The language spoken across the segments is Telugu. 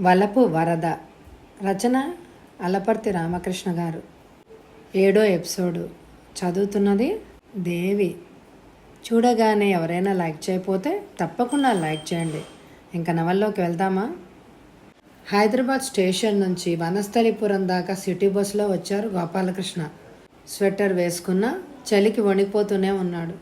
వలపు వరద. రచన అలపర్తి రామకృష్ణ గారు. ఏడో ఎపిసోడు. చదువుతున్నది దేవి. చూడగానే ఎవరైనా లైక్ చేయకపోతే తప్పకుండా లైక్ చేయండి. ఇంకా నవల్లోకి వెళ్దామా? హైదరాబాద్ స్టేషన్ నుంచి వనస్థలిపురం దాకా సిటీ బస్సులో వచ్చారు గోపాలకృష్ణ. స్వెటర్ వేసుకున్న చలికి వణికిపోతూనే ఉన్నాడు.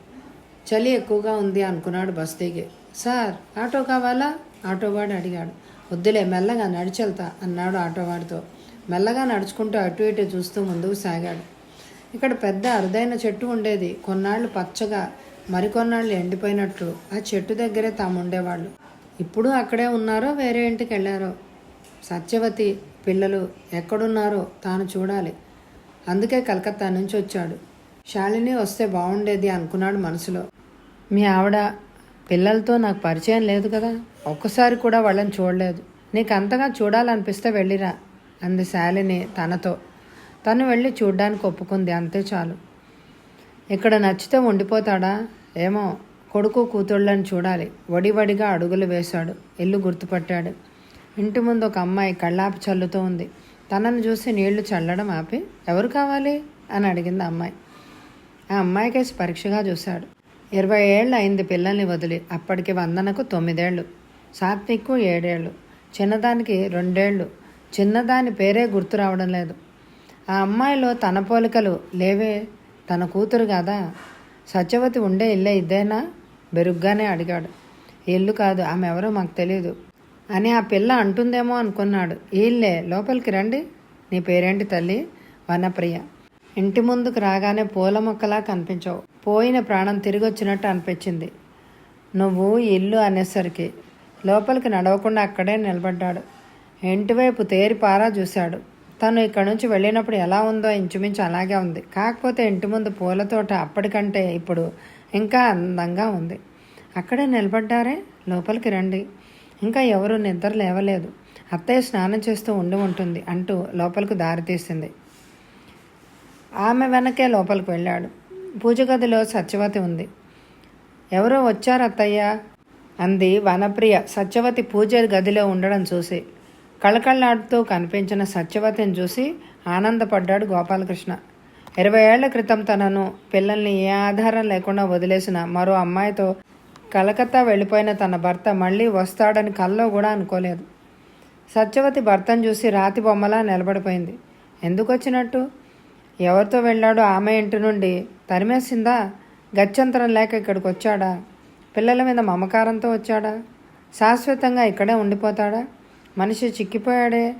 చలి ఎక్కువగా ఉంది అనుకున్నాడు బస్ దిగి సార్ ఆటో కావాలా? ఆటోవాడు అడిగాడు. వద్దులే మెల్లగా నడిచెళ్తా అన్నాడు ఆటోవాడితో. మెల్లగా నడుచుకుంటూ అటు ఇటు చూస్తూ ముందుకు సాగాడు. ఇక్కడ పెద్ద అరుదైన చెట్టు ఉండేది. కొన్నాళ్ళు పచ్చగా మరికొన్నాళ్ళు ఎండిపోయినట్లు. ఆ చెట్టు దగ్గరే తాము ఉండేవాళ్ళు. ఇప్పుడు అక్కడే ఉన్నారో వేరే ఇంటికి వెళ్ళారో? సత్యవతి పిల్లలు ఎక్కడున్నారో తాను చూడాలి. అందుకే కలకత్తా నుంచి వచ్చాడు. శాలిని వస్తే బాగుండేది అనుకున్నాడు మనసులో. మీ ఆవిడ పిల్లలతో నాకు పరిచయం లేదు కదా. ఒక్కసారి కూడా వాళ్ళని చూడలేదు. నీకు అంతగా చూడాలనిపిస్తే వెళ్ళిరా అంది శాలిని తనతో. తను వెళ్ళి చూడ్డానికి ఒప్పుకుంది. అంతే చాలు. ఇక్కడ నచ్చితే ఉండిపోతాడా? ఏమో. కొడుకు కూతుళ్ళని చూడాలి. వడివడిగా అడుగులు వేశాడు. ఇల్లు గుర్తుపట్టాడు. ఇంటి ముందు ఒక అమ్మాయి కళ్ళాపి చల్లుతూ ఉంది. తనను చూసి నీళ్ళు చల్లడం ఆపి ఎవరు కావాలి? అని అడిగింది ఆ అమ్మాయి ఆ అమ్మాయికేసి పరీక్షగా చూశాడు. ఇరవై ఏళ్ళు అయింది పిల్లల్ని వదిలి. అప్పటికి వందనకు తొమ్మిదేళ్ళు. సాత్విక్కు ఏడేళ్ళు. చిన్నదానికి రెండేళ్ళు. చిన్నదాని పేరే గుర్తు రావడం లేదు. ఆ అమ్మాయిలో తన పోలికలు లేవే. తన కూతురు కదా? సత్యవతి ఉండే ఇల్లే ఇదేనా? బెరుగ్గానే అడిగాడు. ఇల్లు కాదు ఆమె ఎవరో మాకు తెలియదు అని ఆ పిల్ల అంటుందేమో అనుకున్నాడు. ఇల్లే లోపలికి రండి. నీ పేరేంటి తల్లి? వనప్రియ. ఇంటి ముందుకు రాగానే పూల మొక్కలా కనిపించావు. పోయిన ప్రాణం తిరిగి వచ్చినట్టు అనిపించింది. నువ్వు ఇల్లు అనేసరికి లోపలికి నడవకుండా అక్కడే నిలబడ్డాడు. ఇంటివైపు తేరి పారా చూశాడు. తను ఇక్కడ నుంచి వెళ్ళినప్పుడు ఎలా ఉందో ఇంచుమించు అలాగే ఉంది. కాకపోతే ఇంటి ముందు పూలతోట అప్పటికంటే ఇప్పుడు ఇంకా అందంగా ఉంది. అక్కడే నిలబడ్డారే? లోపలికి రండి. ఇంకా ఎవరు నిద్ర లేవలేదు. అత్తయ్య స్నానం చేస్తూ ఉండి ఉంటుంది అంటూ లోపలికి దారి తీసింది. ఆమె వెనకే లోపలికి వెళ్ళాడు. పూజ గదిలో సత్యవతి ఉంది. ఎవరో వచ్చారు అత్తయ్య? అంది వనప్రియ. సత్యవతి పూజ గదిలో ఉండడం చూసి. కళకళలాడుతూ కనిపించిన సత్యవతిని చూసి ఆనందపడ్డాడు గోపాలకృష్ణ. ఇరవై ఏళ్ళ క్రితం తనను పిల్లల్ని ఏ ఆధారం లేకుండా వదిలేసిన మరో అమ్మాయితో కలకత్తా వెళ్ళిపోయిన తన భర్త మళ్ళీ వస్తాడని కల్లో కూడా అనుకోలేదు. సత్యవతి భర్తను చూసి రాతి బొమ్మలా నిలబడిపోయింది. ఎందుకు వచ్చినట్టు? ఎవరితో వెళ్ళాడో ఆమె ఇంటి నుండి తరిమేసిందా? గత్యంతరం లేక ఇక్కడికి వచ్చాడా? పిల్లల మీద మమకారంతో వచ్చాడా? శాశ్వతంగా ఇక్కడే ఉండిపోతాడా? మనిషి చిక్కిపోయాడే?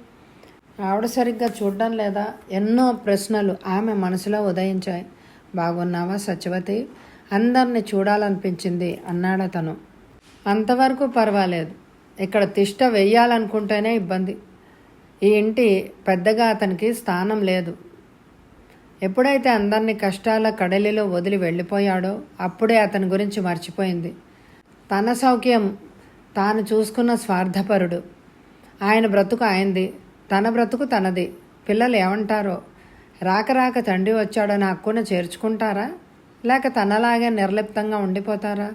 ఆవిడ సరిగ్గా చూడడం లేదా? ఎన్నో ప్రశ్నలు ఆమె మనసులో ఉదయించాయి. బాగున్నావా సత్యవతి? అందరిని చూడాలనిపించింది అన్నాడు అతను. అంతవరకు పర్వాలేదు. ఇక్కడ తిష్ట వెయ్యాలనుకుంటేనే ఇబ్బంది. ఈ ఇంటి పెద్దగా అతనికి స్థానం లేదు. ఎప్పుడైతే అందరినీ కష్టాల కడలిలో వదిలి వెళ్ళిపోయాడో అప్పుడే అతని గురించి మర్చిపోయింది. తన సౌఖ్యం తాను చూసుకున్న స్వార్థపరుడు. ఆయన బ్రతుకు ఆయనది తన బ్రతుకు తనది. పిల్లలు ఏమంటారో రాక రాక తండ్రి వచ్చాడని హక్కున చేర్చుకుంటారా? లేక తనలాగే నిర్లిప్తంగా ఉండిపోతారా?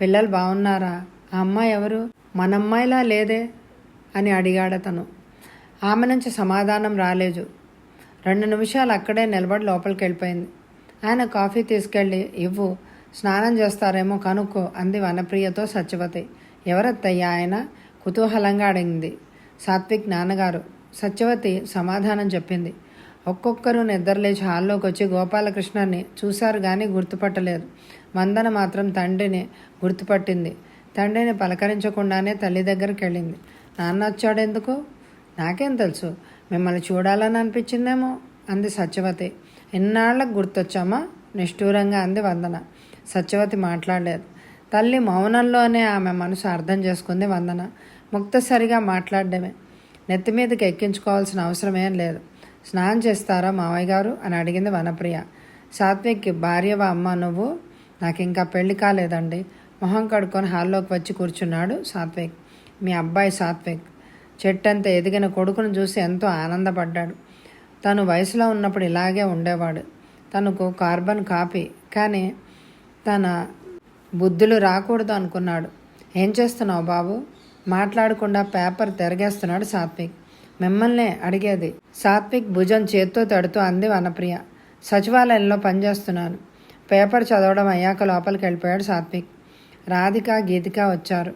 పిల్లలు బాగున్నారా ఆ అమ్మాయి ఎవరు? మన అమ్మాయిలా లేదే? అని అడిగాడు ఆమె నుంచి సమాధానం రాలేదు. రెండు నిమిషాలు అక్కడే నిలబడి లోపలికి వెళ్ళిపోయింది. ఆయన కాఫీ తీసుకెళ్ళి ఇవ్వు. స్నానం చేస్తారేమో కనుక్కో అంది వనప్రియతో సత్యవతి. ఎవరత్తయ్యా ఆయన? కుతూహలంగా అడిగింది సాత్విక్ నాన్నగారు. సత్యవతి సమాధానం చెప్పింది. ఒక్కొక్కరు నిద్రలేచి హాల్లోకి వచ్చి గోపాలకృష్ణని చూశారు కానీ గుర్తుపట్టలేదు. మందన మాత్రం తండ్రిని గుర్తుపట్టింది. తండ్రిని పలకరించకుండానే తల్లి దగ్గరికి వెళ్ళింది. నాన్న వచ్చాడెందుకు? నాకేం తెలుసు. మిమ్మల్ని చూడాలని అనిపించిందేమో? అంది సత్యవతి. ఎన్నాళ్ళకు గుర్తొచ్చామా? నిష్ఠూరంగా అంది వందన. సత్యవతి మాట్లాడలేదు. తల్లి మౌనంలోనే ఆమె మనసు అర్థం చేసుకుంది వందన. ముక్తసరిగా మాట్లాడడమే. నెత్తి మీదకి ఎక్కించుకోవాల్సిన అవసరమేం లేదు. స్నానం చేస్తారా మావయ్య గారు? అని అడిగింది వనప్రియ. సాత్విక్కి భార్యవా అమ్మ నువ్వు? నాకు ఇంకా పెళ్ళి కాలేదండి. మొహం కడుక్కొని హాల్లోకి వచ్చి కూర్చున్నాడు సాత్విక్. మీ అబ్బాయి సాత్విక్. చెట్టంత ఎదిగిన కొడుకును చూసి ఎంతో ఆనందపడ్డాడు. తను వయసులో ఉన్నప్పుడు ఇలాగే ఉండేవాడు. తనకు కార్బన్ కాపీ కానీ తన బుద్ధులు రాకూడదు అనుకున్నాడు. ఏం చేస్తున్నావు బాబు? మాట్లాడకుండా పేపర్ తిరగేస్తున్నాడు సాత్విక్. మిమ్మల్నే అడిగేది. సాత్విక్ భుజం చేత్తో తడుతూ అంది వనప్రియ. సచివాలయంలో పనిచేస్తున్నాను. పేపర్ చదవడం అయ్యాక లోపలికి వెళ్ళిపోయాడు సాత్విక్. రాధిక గీతిక వచ్చారు.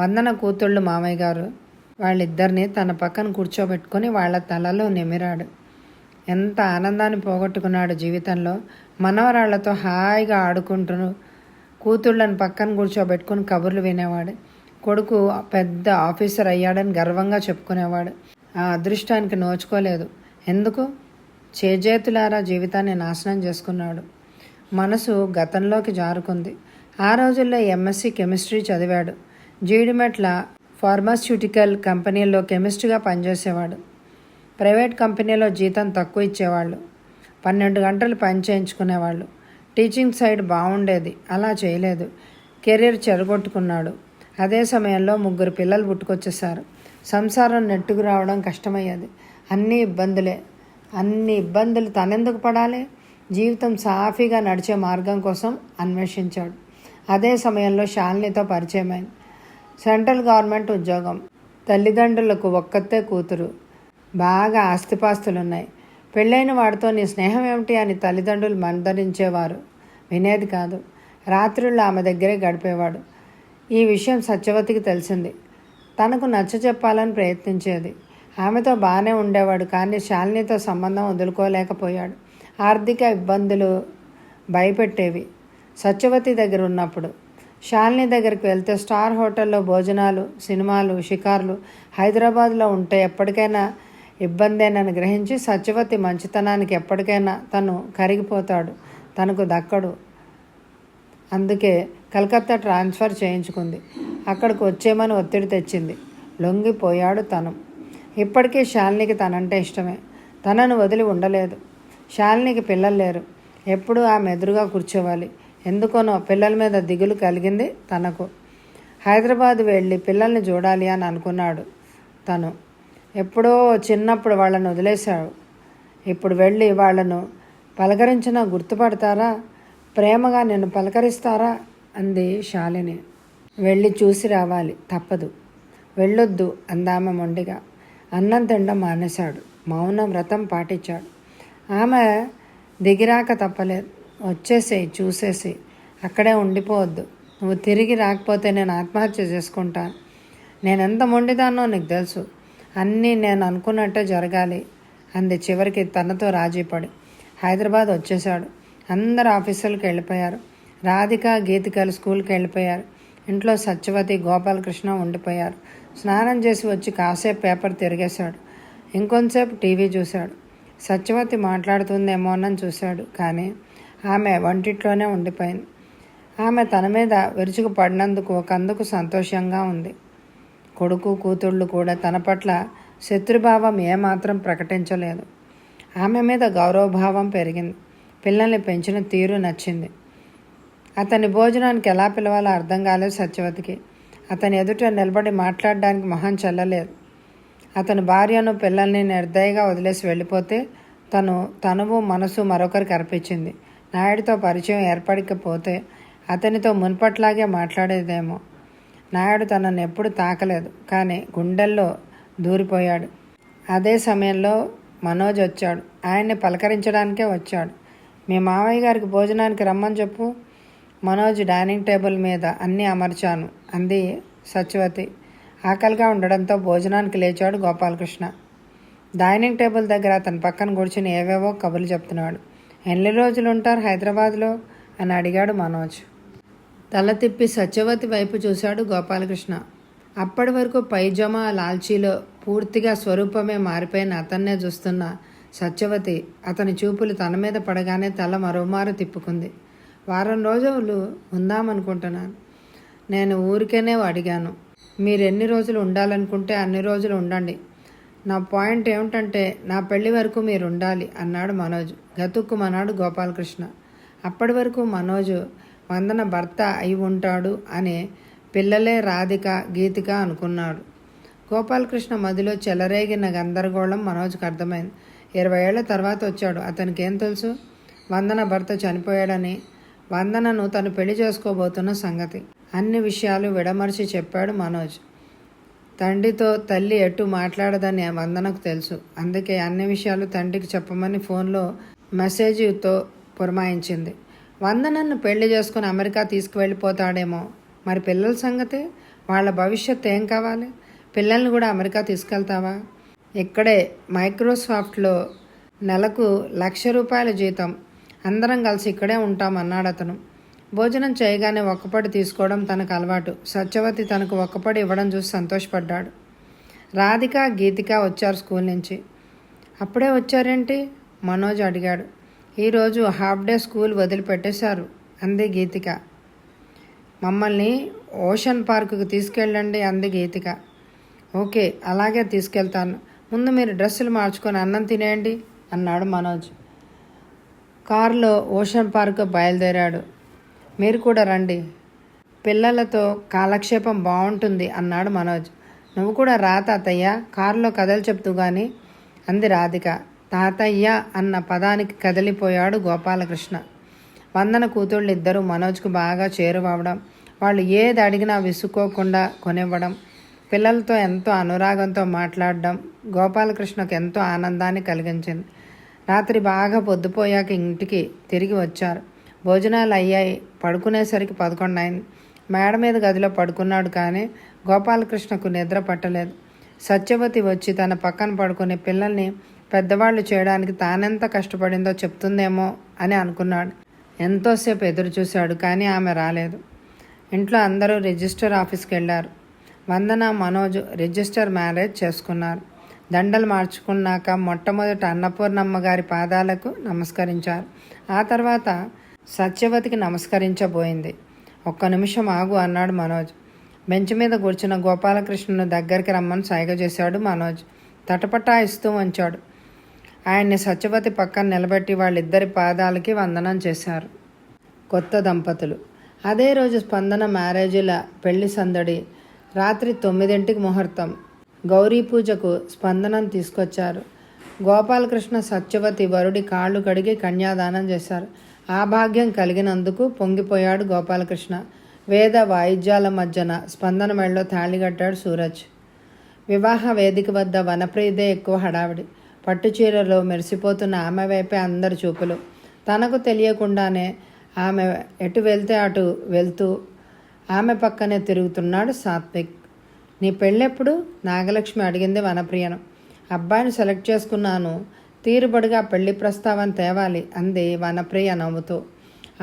వందన కూతుళ్ళు మామయ్య గారు. వాళ్ళిద్దరిని తన పక్కన కూర్చోబెట్టుకుని వాళ్ళ తలలో నిమిరాడు. ఎంత ఆనందాన్ని పోగొట్టుకున్నాడు జీవితంలో. మనవరాళ్ళతో హాయిగా ఆడుకుంటూ కూతుళ్ళని పక్కన కూర్చోబెట్టుకుని కబుర్లు వినేవాడు. కొడుకు పెద్ద ఆఫీసర్ అయ్యాడని గర్వంగా చెప్పుకునేవాడు. ఆ అదృష్టానికి నోచుకోలేదు. ఎందుకు? చేజేతులారా జీవితాన్ని నాశనం చేసుకున్నాడు. మనసు గతంలోకి జారుకుంది. ఆ రోజుల్లో ఎంఎస్సి కెమిస్ట్రీ చదివాడు. జీడిమెట్ల ఫార్మాస్యూటికల్ కంపెనీల్లో కెమిస్ట్గా పనిచేసేవాడు. ప్రైవేట్ కంపెనీలో జీతం తక్కువ ఇచ్చేవాళ్ళు. పన్నెండు గంటలు పని చేయించుకునేవాళ్ళు. టీచింగ్ సైడ్ బాగుండేది అలా చేయలేదు. కెరీర్ చెరగొట్టుకున్నాడు అదే సమయంలో ముగ్గురు పిల్లలు పుట్టుకొచ్చేసారు సంసారం నెట్టుకు రావడం కష్టమయ్యేది. అన్ని ఇబ్బందులే. అన్ని ఇబ్బందులు తనెందుకు పడాలి? జీవితం సాఫీగా నడిచే మార్గం కోసం అన్వేషించాడు. అదే సమయంలో శాలినితో పరిచయమైంది. సెంట్రల్ గవర్నమెంట్ ఉద్యోగం. తల్లిదండ్రులకు ఒక్కతే కూతురు. బాగా ఆస్తిపాస్తులున్నాయి. పెళ్ళైన వాడితో నీ స్నేహం ఏమిటి అని తల్లిదండ్రులు మందరించేవారు వినేది కాదు. రాత్రుళ్ళు ఆమె దగ్గరే గడిపేవాడు. ఈ విషయం సత్యవతికి తెలిసింది. తనకు నచ్చ చెప్పాలని ప్రయత్నించేది. ఆమెతో బాగానే ఉండేవాడు కానీ శాలినితో సంబంధం వదులుకోలేకపోయాడు. ఆర్థిక ఇబ్బందులు భయపెట్టేవి. సత్యవతి దగ్గర ఉన్నప్పుడు షాలిని దగ్గరికి వెళ్తే స్టార్ హోటల్లో భోజనాలు సినిమాలు షికార్లు హైదరాబాద్లో ఉంటే ఎప్పటికైనా ఇబ్బందేనని గ్రహించి సత్యవతి మంచితనానికి ఎప్పటికైనా తను కరిగిపోతాడు తనకు దక్కడు. అందుకే కలకత్తా ట్రాన్స్ఫర్ చేయించుకుంది. అక్కడికి వచ్చేమని ఒత్తిడి తెచ్చింది. లొంగిపోయాడు తను. ఇప్పటికీ శాలినికి తనంటే ఇష్టమే. తనను వదిలి ఉండలేదు. శాలినికి పిల్లలు లేరు. ఎప్పుడూ ఆమె ఎదురుగా కూర్చోవాలి. ఎందుకోనో పిల్లల మీద దిగులు కలిగింది తనకు. హైదరాబాద్ వెళ్ళి పిల్లల్ని చూడాలి అని అనుకున్నాడు తను. ఎప్పుడో చిన్నప్పుడు వాళ్ళను వదిలేశాడు. ఇప్పుడు వెళ్ళి వాళ్ళను పలకరించినా గుర్తుపడతారా? ప్రేమగా నిన్ను పలకరిస్తారా? అంది శాలిని. వెళ్ళి చూసి రావాలి తప్పదు. వెళ్ళొద్దు అందామె మొండిగా. అన్నం తినడం మానేశాడు. మౌన వ్రతం పాటించాడు. ఆమె దిగిరాక తప్పలేదు. వచ్చేసేయి చూసేసి అక్కడే ఉండిపోవద్దు. నువ్వు తిరిగి రాకపోతే నేను ఆత్మహత్య చేసుకుంటాను. నేను ఎంత మొండిదానో నీకు తెలుసు. అన్నీ నేను అనుకున్నట్టే జరగాలి అంది చివరికి తనతో రాజీపడి. హైదరాబాద్ వచ్చేశాడు. అందరు ఆఫీసులకు వెళ్ళిపోయారు. రాధిక గీతికలు స్కూల్కి వెళ్ళిపోయారు. ఇంట్లో సత్యవతి గోపాలకృష్ణ ఉండిపోయారు. స్నానం చేసి వచ్చి కాసేపు పేపర్ తిరిగేశాడు. ఇంకొంతసేపు టీవీ చూశాడు. సత్యవతి మాట్లాడుతుందేమోనని చూశాడు. కానీ ఆమె వంటిట్లోనే ఉండిపోయింది. ఆమె తన మీద విరుచుకు పడినందుకు ఒకందుకు సంతోషంగా ఉంది. కొడుకు కూతుళ్ళు కూడా తన పట్ల శత్రుభావం ఏమాత్రం ప్రకటించలేదు. ఆమె మీద గౌరవభావం పెరిగింది. పిల్లల్ని పెంచిన తీరు నచ్చింది. అతని భోజనానికి ఎలా పిలవాలో అర్థం కాలేదు సత్యవతికి. అతని ఎదుట నిలబడి మాట్లాడడానికి మొహం చెల్లలేదు. అతని భార్యను పిల్లల్ని నిర్దయగా వదిలేసి వెళ్ళిపోతే తను తనువు మనసు మరొకరికి అర్పించింది. నాయుడితో పరిచయం ఏర్పడకపోతే అతనితో మున్పట్లాగే మాట్లాడేదేమో. నాయుడు తనను ఎప్పుడు తాకలేదు కానీ గుండెల్లో దూరిపోయాడు. అదే సమయంలో మనోజ్ వచ్చాడు. ఆయన్ని పలకరించడానికే వచ్చాడు. మీ మామయ్య గారికి భోజనానికి రమ్మని చెప్పు. మనోజ్ డైనింగ్ టేబుల్ మీద అన్నీ అమర్చాను అంది సత్యవతి. ఆకలిగా ఉండడంతో భోజనానికి లేచాడు గోపాలకృష్ణ. డైనింగ్ టేబుల్ దగ్గర అతని పక్కన కూర్చుని ఏవేవో కబుర్లు చెప్తున్నాడు. ఎన్ని రోజులు ఉంటారు హైదరాబాద్లో? అని అడిగాడు మనోజ్. తల తిప్పి సత్యవతి వైపు చూశాడు గోపాలకృష్ణ. అప్పటి వరకు పైజమా లాల్చీలో పూర్తిగా స్వరూపమే మారిపోయిన అతన్నే చూస్తున్న సత్యవతి అతని చూపులు తన మీద పడగానే తల మరోమారు తిప్పుకుంది. వారం రోజులు ఉందామనుకుంటున్నాను. నేను ఊరికేనే అడిగాను. మీరు ఎన్ని రోజులు ఉండాలనుకుంటే అన్ని రోజులు ఉండండి. నా పాయింట్ ఏమిటంటే నా పెళ్ళి వరకు మీరు ఉండాలి అన్నాడు మనోజ్. గతుక్కుమన్నాడు గోపాలకృష్ణ. అప్పటి వరకు మనోజ్ వందన భర్త అయి ఉంటాడు అనే పిల్లలే రాధిక గీతిక అనుకున్నాడు. గోపాలకృష్ణ మదిలో చెలరేగిన గందరగోళం మనోజ్కి అర్థమైంది. ఇరవై ఏళ్ళ తర్వాత వచ్చాడు. అతనికి ఏం తెలుసు? వందన భర్త చనిపోయాడని వందనను తను పెళ్ళి చేసుకోబోతున్న సంగతి. అన్ని విషయాలు విడమర్చి చెప్పాడు మనోజ్. తండ్రితో తల్లి ఎటు మాట్లాడదని వందనకు తెలుసు. అందుకే అన్ని విషయాలు తండ్రికి చెప్పమని ఫోన్లో మెసేజ్తో పురమాయించింది. వందనన్ను పెళ్ళి చేసుకుని అమెరికా తీసుకువెళ్ళిపోతాడేమో. మరి పిల్లల సంగతి? వాళ్ళ భవిష్యత్తు ఏం కావాలి? పిల్లల్ని కూడా అమెరికా తీసుకెళ్తావా? ఇక్కడే మైక్రోసాఫ్ట్లో నెలకు లక్ష రూపాయల జీతం. అందరం కలిసి ఇక్కడే ఉంటాం అన్నాడు అతను భోజనం చేయగానే ఒక్కపడి తీసుకోవడం తనకు అలవాటు. సత్యవతి తనకు ఒక్కపడి ఇవ్వడం చూసి సంతోషపడ్డాడు. రాధిక గీతిక వచ్చారు స్కూల్ నుంచి. అప్పుడే వచ్చారేంటి? మనోజ్ అడిగాడు. ఈరోజు హాఫ్ డే స్కూల్ వదిలిపెట్టేశారు అంది గీతిక. మమ్మల్ని ఓషన్ పార్కుకు తీసుకెళ్ళండి అంది గీతిక. ఓకే అలాగే తీసుకెళ్తాను. ముందు మీరు డ్రెస్సులు మార్చుకొని అన్నం తినేయండి అన్నాడు మనోజ్. కారులో ఓషన్ పార్క్ బయలుదేరాడు. మీరు కూడా రండి. పిల్లలతో కాలక్షేపం బాగుంటుంది అన్నాడు మనోజ్. నువ్వు కూడా రా తాతయ్య. కారులో కథలు చెప్తూ గాని. అంది రాధిక. తాతయ్య అన్న పదానికి కదిలిపోయాడు గోపాలకృష్ణ. వందన కూతుళ్ళు ఇద్దరు మనోజ్కు బాగా చేరువవడం వాళ్ళు ఏది అడిగినా విసుక్కోకుండా కొనివ్వడం పిల్లలతో ఎంతో అనురాగంతో మాట్లాడడం గోపాలకృష్ణకు ఎంతో ఆనందాన్ని కలిగించింది. రాత్రి బాగా పొద్దుపోయాక ఇంటికి తిరిగి వచ్చారు. భోజనాలు అయ్యాయి పడుకునేసరికి పదకొండు అయింది మేడ మీద గదిలో పడుకున్నాడు కానీ గోపాలకృష్ణకు నిద్ర పట్టలేదు. సత్యవతి వచ్చి తన పక్కన పడుకునే పిల్లల్ని పెద్దవాళ్ళు చేయడానికి తానెంత కష్టపడిందో చెప్తుందేమో అని అనుకున్నాడు. ఎంతోసేపు ఎదురు చూశాడు కానీ ఆమె రాలేదు. ఇంట్లో అందరూ రిజిస్టర్ ఆఫీస్కి వెళ్ళారు. వందన మనోజ్ రిజిస్టర్ మ్యారేజ్ చేసుకున్నారు. దండలు మార్చుకున్నాక మొట్టమొదట అన్నపూర్ణమ్మ గారి పాదాలకు నమస్కరించారు. ఆ తర్వాత సత్యవతికి నమస్కరించబోయింది. ఒక్క నిమిషం ఆగు అన్నాడు మనోజ్. బెంచ్ మీద కూర్చున్న గోపాలకృష్ణను దగ్గరికి రమ్మని సైగ చేశాడు మనోజ్. తటపటాయిస్తూ ఉంచాడు. ఆయన్ని సత్యవతి పక్కన నిలబెట్టి వాళ్ళిద్దరి పాదాలకి వందనం చేశారు. కొత్త దంపతులు. అదే రోజు స్పందన మ్యారేజీల పెళ్ళి సందడి. రాత్రి తొమ్మిదింటికి ముహూర్తం. గౌరీ పూజకు స్పందనం తీసుకొచ్చారు. గోపాలకృష్ణ సత్యవతి వరుడి కాళ్ళు కడిగి కన్యాదానం చేశారు. ఆ భాగ్యం కలిగినందుకు పొంగిపోయాడు గోపాలకృష్ణ. వేద వాయిద్యాల మధ్యన స్పందన మెళ్ళలో తాళిగట్టాడు సూరజ్. వివాహ వేదిక వద్ద వనప్రీదే ఎక్కువ హడావిడి. పట్టుచీరలో మెరిసిపోతున్న ఆమె వైపే అందరి చూపులు. తనకు తెలియకుండానే ఆమె ఎటు వెళ్తే అటు వెళ్తూ ఆమె పక్కనే తిరుగుతున్నాడు సాత్విక్. నీ పెళ్ళెప్పుడు? నాగలక్ష్మి అడిగింది వనప్రియను. అబ్బాయిని సెలెక్ట్ చేసుకున్నాను. తీరుబడిగా పెళ్ళి ప్రస్తావన తేవాలి అంది వనప్రియ నవ్వుతూ.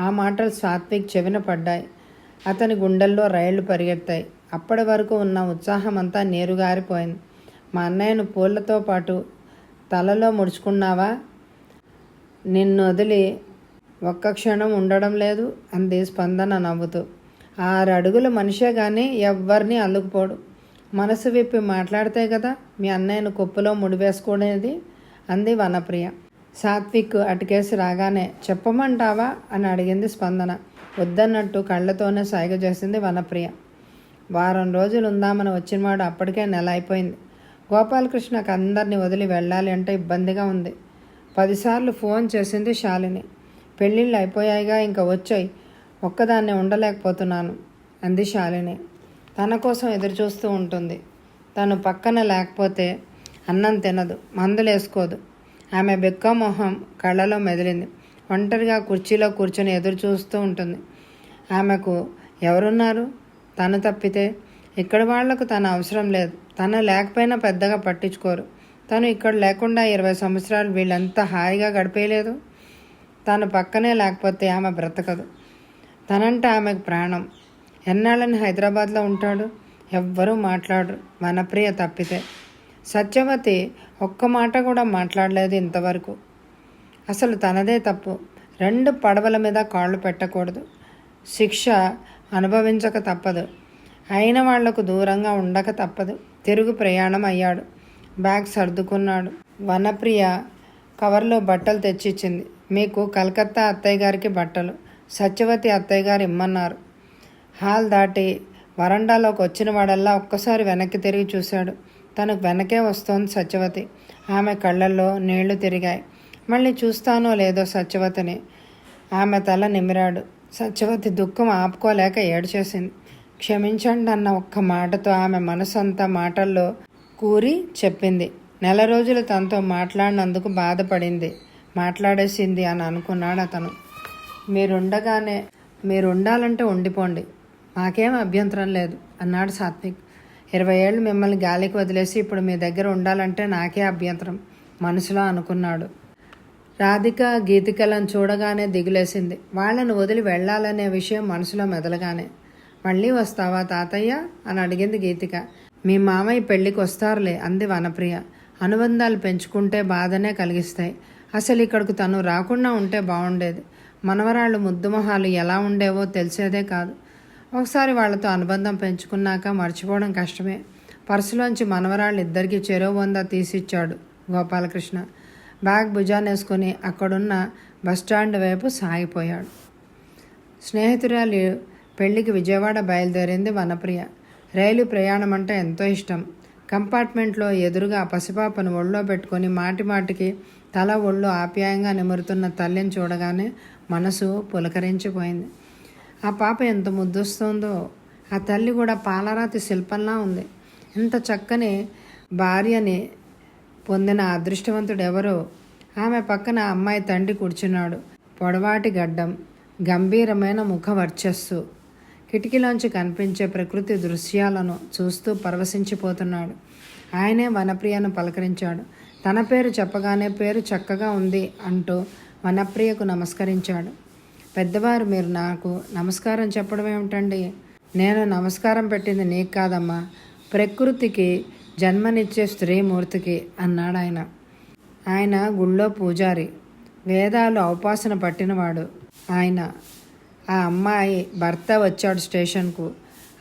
ఆ మాటలు సాత్విక్ చెవిన పడ్డాయి. అతని గుండెల్లో రైళ్ళు పరిగెత్తాయి. అప్పటి వరకు ఉన్న ఉత్సాహమంతా నేరుగారిపోయింది. మా అన్నయ్యను పూలతో పాటు తలలో ముడుచుకున్నావా? నిన్ను వదిలి ఒక్క క్షణం ఉండడం లేదు అంది స్పందన నవ్వుతూ. ఆరు అడుగుల మనిషే కానీ ఎవ్వరిని అల్లుకుపోడు. మనసు విప్పి మాట్లాడితే కదా మీ అన్నయ్యను కొప్పులో ముడివేసుకునేది అంది వనప్రియ. సాత్విక్ అటుకేసి రాగానే చెప్పమంటావా? అని అడిగింది స్పందన. వద్దన్నట్టు కళ్ళతోనే సైగ చేసింది వనప్రియ. వారం రోజులు ఉందామని వచ్చినవాడు అప్పటికే నెల అయిపోయింది. గోపాలకృష్ణకు అందరిని వదిలి వెళ్ళాలి అంటే ఇబ్బందిగా ఉంది. పదిసార్లు ఫోన్ చేసింది శాలిని. పెళ్ళిళ్ళు అయిపోయాయిగా ఇంకా వచ్చాయి. ఒక్కదాన్నే ఉండలేకపోతున్నాను అంది శాలిని. తన కోసం ఎదురు చూస్తూ ఉంటుంది. తను పక్కన లేకపోతే అన్నం తినదు మందులు వేసుకోదు. ఆమె బెక్క మొహం కళ్ళలో మెదిలింది. ఒంటరిగా కుర్చీలో కూర్చొని ఎదురు చూస్తూ ఉంటుంది. ఆమెకు ఎవరున్నారు? తను తప్పితే ఇక్కడ వాళ్ళకు తన అవసరం లేదు. తను లేకపోయినా పెద్దగా పట్టించుకోరు. తను ఇక్కడ లేకుండా ఇరవై సంవత్సరాలు వీళ్ళంతా హాయిగా గడిపేయలేదు. తను పక్కనే లేకపోతే ఆమె బ్రతకదు. తనంటే ఆమెకు ప్రాణం. ఎన్నాళ్ళని హైదరాబాద్లో ఉంటాడు? ఎవ్వరూ మాట్లాడరు. వనప్రియ తప్పితే సత్యవతి ఒక్క మాట కూడా మాట్లాడలేదు ఇంతవరకు. అసలు తనదే తప్పు. రెండు పడవల మీద కాళ్ళు పెట్టకూడదు. శిక్ష అనుభవించక తప్పదు. అయిన వాళ్ళకు దూరంగా ఉండక తప్పదు. తిరుగు ప్రయాణం అయ్యాడు. బ్యాగ్ సర్దుకున్నాడు. వనప్రియ కవర్లో బట్టలు తెచ్చిచ్చింది. మీకు కలకత్తా అత్తయ్య గారికి బట్టలు. సత్యవతి అత్తయ్య గారు ఇమ్మన్నారు. హాల్ దాటి వరండాలోకి వచ్చిన వాడల్లా ఒక్కసారి వెనక్కి తిరిగి చూశాడు. తనకు వెనకే వస్తోంది సత్యవతి. ఆమె కళ్ళల్లో నీళ్ళు తిరిగాయి. మళ్ళీ చూస్తానో లేదో సత్యవతిని. ఆమె తల నిమిరాడు. సత్యవతి దుఃఖం ఆపుకోలేక ఏడ్చేసింది. క్షమించండి అన్న ఒక్క మాటతో ఆమె మనసంతా మాటల్లో కూరి చెప్పింది. నెల రోజులు తనతో మాట్లాడినందుకు బాధపడింది. మాట్లాడేసింది అని అనుకున్నాడు అతను. మీరుండగానే మీరు ఉండాలంటే ఉండిపోండి. మాకేం అభ్యంతరం లేదు అన్నాడు సాత్విక్. ఇరవై ఏళ్ళు మిమ్మల్ని గాలికి వదిలేసి ఇప్పుడు మీ దగ్గర ఉండాలంటే నాకే అభ్యంతరం మనసులో అనుకున్నాడు. రాధిక గీతికలను చూడగానే దిగులేసింది. వాళ్ళను వదిలి వెళ్ళాలనే విషయం మనసులో మెదలగానే. మళ్ళీ వస్తావా తాతయ్య? అని అడిగింది గీతిక. మీ మామయ్య పెళ్ళికి వస్తారులే అంది వనప్రియ. అనుబంధాలు పెంచుకుంటే బాధనే కలిగిస్తాయి. అసలు ఇక్కడికి తను రాకుండా ఉంటే బాగుండేది మనవరాళ్ళు ముద్దుమొహాలు ఎలా ఉండేవో తెలిసేదే కాదు. ఒకసారి వాళ్ళతో అనుబంధం పెంచుకున్నాక మర్చిపోవడం కష్టమే. పర్సులోంచి మనవరాళ్ళు ఇద్దరికి చెరువు వంద తీసిచ్చాడు గోపాలకృష్ణ. బ్యాగ్ భుజానేసుకుని అక్కడున్న బస్టాండ్ వైపు సాగిపోయాడు. స్నేహితురాలి పెళ్ళికి విజయవాడ బయలుదేరింది వనప్రియ. రైలు ప్రయాణం అంటే ఎంతో ఇష్టం. కంపార్ట్మెంట్లో ఎదురుగా పసిపాపను ఒళ్ళో పెట్టుకొని మాటి మాటికి తల ఒళ్ళు ఆప్యాయంగా నిమురుతున్న తల్లిని చూడగానే మనసు పులకరించిపోయింది. ఆ పాప ఎంత ముద్దొస్తుందో. ఆ తల్లి కూడా పాలరాతి శిల్పంలా ఉంది. ఎంత చక్కని భార్యని పొందిన అదృష్టవంతుడు ఎవరో ఆమె పక్కన అమ్మాయి తండ్రి కూర్చున్నాడు. పొడవాటి గడ్డం గంభీరమైన ముఖ వర్చస్సు. కిటికీలోంచి కనిపించే ప్రకృతి దృశ్యాలను చూస్తూ పరవశించిపోతున్నాడు. ఆయనే వనప్రియను పలకరించాడు. తన పేరు చెప్పగానే పేరు చక్కగా ఉంది అంటూ వనప్రియకు నమస్కరించాడు. పెద్దవారు మీరు నాకు నమస్కారం చెప్పడం ఏమిటండి? నేను నమస్కారం పెట్టింది నీకు కాదమ్మా. ప్రకృతికి జన్మనిచ్చే స్త్రీమూర్తికి అన్నాడు ఆయన. ఆయన గుళ్ళో పూజారి. వేదాలు ఔపాసన పట్టినవాడు ఆయన. ఆ అమ్మాయి భర్త వచ్చాడు స్టేషన్కు.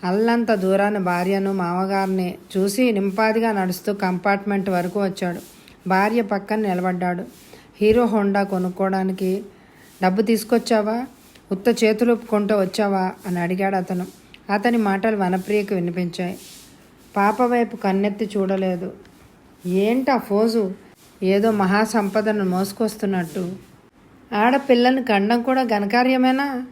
అల్లంత దూరాన భార్యను మామగారిని చూసి నింపాదిగా నడుస్తూ కంపార్ట్మెంట్ వరకు వచ్చాడు. భార్య పక్కన నిలబడ్డాడు. హీరో హోండా కొనుక్కోవడానికి డబ్బు తీసుకొచ్చావా? ఉత్త చేతులు కొంటూ వచ్చావా? అని అడిగాడు అతను. అతని మాటలు వనప్రియకు వినిపించాయి. పాప వైపు కన్నెత్తి చూడలేదు. ఏంటా ఫోజు? ఏదో మహాసంపదను మోసుకొస్తున్నట్టు. ఆడపిల్లని కండం కూడా ఘనకార్యమేనా?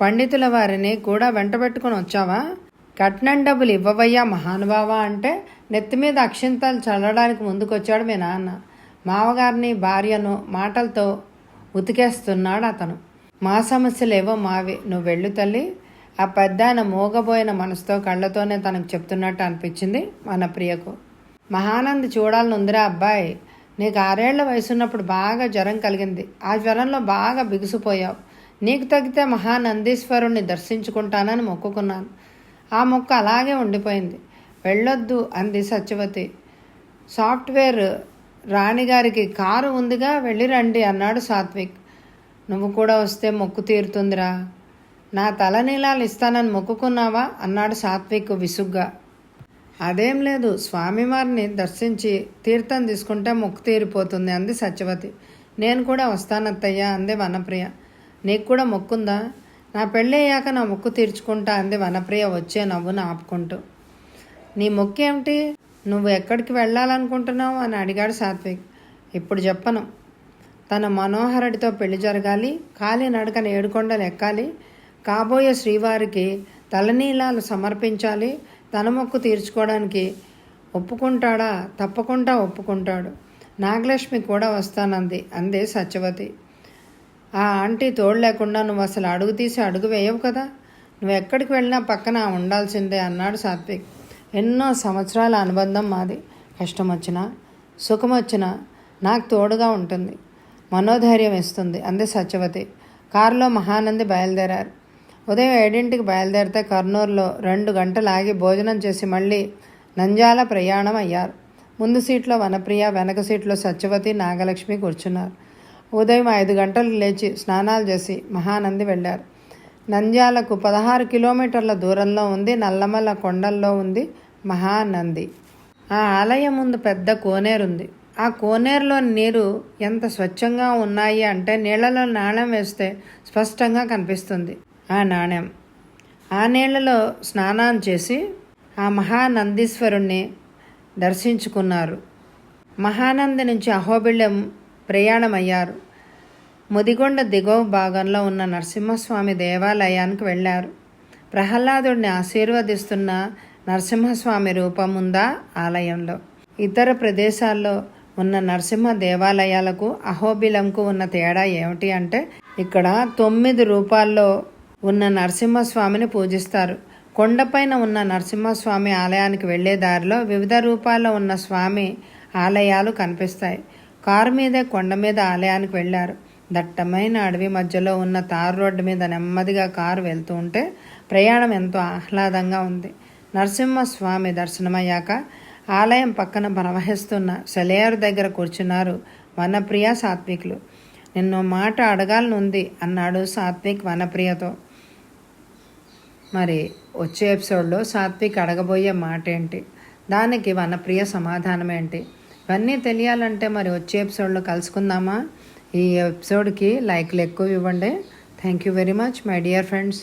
పండితుల వారిని కూడా వెంటబెట్టుకుని వచ్చావా? కట్నం డబ్బులు ఇవ్వవయ్యా మహానుభావా అంటే నెత్తి మీద అక్షింతాలు చల్లడానికి ముందుకొచ్చాడు మీ నాన్న. మామగారిని భార్యను మాటలతో ఉతికేస్తున్నాడు అతను మా సమస్యలేవో మావి. నువ్వు వెళ్ళు తల్లి. ఆ పెద్దాయన మోగబోయిన మనసుతో కళ్ళతోనే తనకు చెప్తున్నట్టు అనిపించింది మన ప్రియకు. మహానంది చూడాలని ఉందిరా అబ్బాయి. నీకు ఆరేళ్ళ వయసున్నప్పుడు బాగా జ్వరం కలిగింది. ఆ జ్వరంలో బాగా బిగుసిపోయావు. నీకు తగ్గితే మహానందీశ్వరుణ్ణి దర్శించుకుంటానని మొక్కుకున్నాను. ఆ మొక్క అలాగే ఉండిపోయింది. వెళ్ళొద్దు అంది సత్యవతి. సాఫ్ట్వేర్ రాణిగారికి కారు ఉందిగా వెళ్ళి రండి అన్నాడు సాత్విక్. నువ్వు కూడా వస్తే మొక్కు తీరుతుందిరా. నా తలనీలాలు ఇస్తానని మొక్కుకున్నావా? అన్నాడు సాత్విక్ విసుగ్గా. అదేం లేదు స్వామివారిని దర్శించి తీర్థం తీసుకుంటే మొక్కు తీరిపోతుంది అంది సత్యవతి. నేను కూడా వస్తానత్తయ్యా అంది వనప్రియ. నీకు కూడా మొక్కుందా? నా పెళ్ళి అయ్యాక నా మొక్కు తీర్చుకుంటా అంది వనప్రియ వచ్చే నవ్వును ఆపుకుంటూ. నీ మొక్కేమిటి? నువ్వు ఎక్కడికి వెళ్ళాలనుకుంటున్నావు అని అడిగాడు సాత్విక్. ఇప్పుడు చెప్పను. తన మనోహరుడితో పెళ్ళి జరగాలి కాలి నడకన ఏడుకొండలు ఎక్కాలి కాబోయే శ్రీవారికి తలనీలాలు సమర్పించాలి తన మొక్కు తీర్చుకోవడానికి ఒప్పుకుంటాడా? తప్పకుండా ఒప్పుకుంటాడు. నాగలక్ష్మి కూడా వస్తానంది అంది సత్యవతి. ఆ ఆంటీ తోడు లేకుండా నువ్వు అసలు అడుగు తీసి అడుగు వేయవు కదా? నువ్వు ఎక్కడికి వెళ్ళినా పక్కన ఉండాల్సిందే అన్నాడు సాత్విక్. ఎన్నో సంవత్సరాల అనుబంధం మాది. కష్టం వచ్చినా సుఖం వచ్చినా నాకు తోడుగా ఉంటుంది. మనోధైర్యం ఇస్తుంది. అంది సత్యవతి. కారులో మహానంది బయలుదేరారు. ఉదయం ఏడింటికి బయలుదేరితే కర్నూలులో రెండు గంటలు ఆగి భోజనం చేసి మళ్ళీ నంజాల ప్రయాణం అయ్యారు. ముందు సీట్లో వనప్రియ వెనక సీట్లో సత్యవతి నాగలక్ష్మి కూర్చున్నారు. ఉదయం ఐదు గంటలకు లేచి స్నానాలు చేసి మహానంది వెళ్ళారు. నంద్యాలకు పదహారు కిలోమీటర్ల దూరంలో ఉంది నల్లమల్ల కొండల్లో ఉంది మహానంది. ఆ ఆలయం ముందు పెద్ద కోనేరుంది. ఆ కోనేరులో నీరు ఎంత స్వచ్ఛంగా ఉన్నాయి అంటే నీళ్ళలో నాణ్యం వేస్తే స్పష్టంగా కనిపిస్తుంది. ఆ నాణ్యం ఆ నీళ్ళలో స్నానం చేసి ఆ మహానందీశ్వరుణ్ణి దర్శించుకున్నారు. మహానంది నుంచి అహోబిళ్ళం ప్రయాణమయ్యారు. ముదిగొండ దిగువ భాగంలో ఉన్న నరసింహస్వామి దేవాలయానికి వెళ్ళారు. ప్రహ్లాదుడిని ఆశీర్వదిస్తున్న నరసింహస్వామి రూపం ఉందా ఆలయంలో. ఇతర ప్రదేశాల్లో ఉన్న నరసింహ దేవాలయాలకు అహోబిలంకు ఉన్న తేడా ఏమిటి అంటే ఇక్కడ తొమ్మిది రూపాల్లో ఉన్న నరసింహస్వామిని పూజిస్తారు. కొండపైన ఉన్న నరసింహస్వామి ఆలయానికి వెళ్ళే దారిలో వివిధ రూపాల్లో ఉన్న స్వామి ఆలయాలు కనిపిస్తాయి. కారు మీదే కొండ మీద ఆలయానికి వెళ్ళారు. దట్టమైన అడవి మధ్యలో ఉన్న తారు రోడ్డు మీద నెమ్మదిగా కారు వెళ్తూ ఉంటే ప్రయాణం ఎంతో ఆహ్లాదంగా ఉంది. నరసింహస్వామి దర్శనమయ్యాక ఆలయం పక్కన ప్రవహిస్తున్న సెలయారు దగ్గర కూర్చున్నారు వనప్రియ సాత్వికులు. నిన్న మాట అడగాలనుంది అన్నాడు సాత్విక్ వనప్రియతో. మరి వచ్చే ఎపిసోడ్లో సాత్విక్ అడగబోయే మాట ఏంటి దానికి వనప్రియ సమాధానం ఏంటి ఇవన్నీ తెలియాలంటే మరి వచ్చే ఎపిసోడ్లో కలుసుకుందామా? ఈ ఎపిసోడ్కి లైక్లు ఎక్కువ ఇవ్వండి. Thank you very much my dear friends.